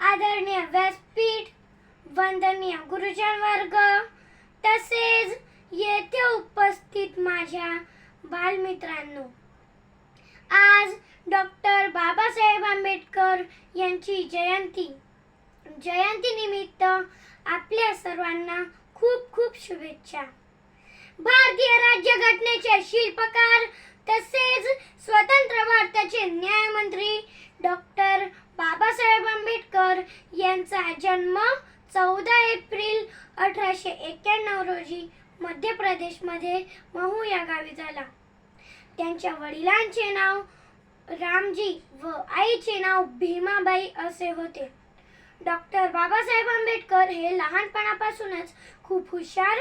आदरणीय व्यासपीठ वंदनीय गुरुजन वर्ग तसेच येथे उपस्थित माझ्या बालमित्रांनो आज डॉक्टर बाबासाहेब आंबेडकर यांची जयंती. जयंती निमित्त आपल्या सर्वांना खूप खूप शुभेच्छा. भारतीय राज्यघटनेचे शिल्पकार तसेच स्वतंत्र भारताचे न्यायमंत्री यांचा जन्म चौदा एप्रिल अठराशे एक्क्याण्णव रोजी मध्य प्रदेशमध्ये महू या गावी झाला. त्यांच्या वडिलांचे नाव रामजी व आईचे नाव भीमाबाई असे होते. डॉक्टर बाबासाहेब आंबेडकर हे लहानपणापासूनच खूप हुशार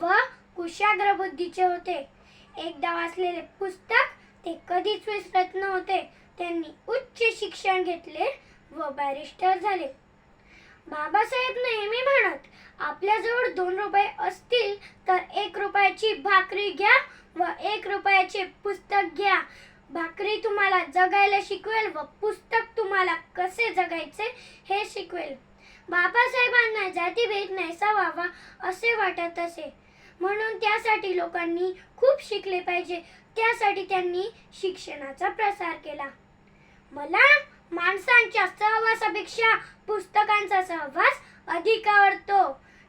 व कुशाग्र बुद्धीचे होते. एकदा वाचलेले पुस्तक ते कधीच विसरत नव्हते. त्यांनी उच्च शिक्षण घेतले व बॅरिस्टर झाले. बाबासाहेब नेहमी म्हणत आपल्याजवळ दोन रुपये असतील तर एक रुपयाची भाकरी घ्या व एक रुपयाचे पुस्तक घ्या. भाकरी तुम्हाला जगायला शिकवेल व पुस्तक तुम्हाला कसे जगायचे हे शिकवेल. बाबासाहेबांना जातीभेद नाहीसा व्हावा असे वाटत असे. म्हणून त्यासाठी लोकांनी खूप शिकले पाहिजे. त्यासाठी त्यांनी शिक्षणाचा प्रसार केला. मला माणसांच्या सहवासापेक्षा पुस्तकांचा सहवास अधिक आवडतो.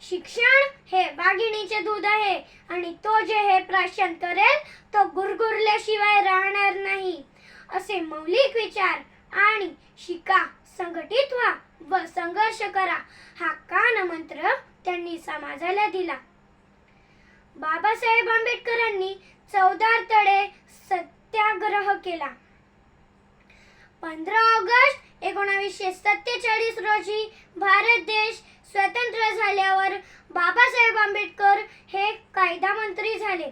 शिक्षण हे वाघिणीचे दूध आहे आणि तो जे हे प्राशन करेल तो गुरगुरल्याशिवाय राहणार नाही. असे मौलिक विचार आणि शिका संघटित व्हा व संघर्ष करा हा कान मंत्र त्यांनी समाजाला दिला. बाबासाहेब आंबेडकरांनी चौदार तडे सत्याग्रह केला. पंधरा ऑगस्ट एकोणावीसशे सत्तेचाळीस रोजी भारत देश स्वतंत्र झाल्यावर बाबासाहेब आंबेडकर हे कायदा मंत्री झाले.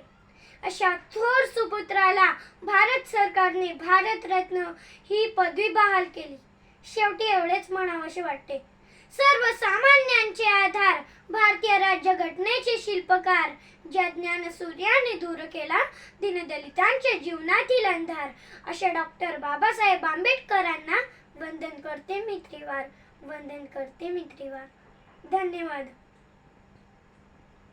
अशा थोर सुपुत्राला भारत सरकारने भारतरत्न ही पदवी बहाल केली. शेवटी एवढेच म्हणावेसे वाटते. सर्वसामान्यांचे आधार. भारतीय राज्यघटनेचे शिल्पकार ज्या ज्ञान सूर्याने दूर केला दीनदलितांच्या जीवनातील अंधार. अशा डॉक्टर बाबासाहेब आंबेडकरांना वंदन करते मित्रीवार. वंदन करते मित्रीवार. धन्यवाद.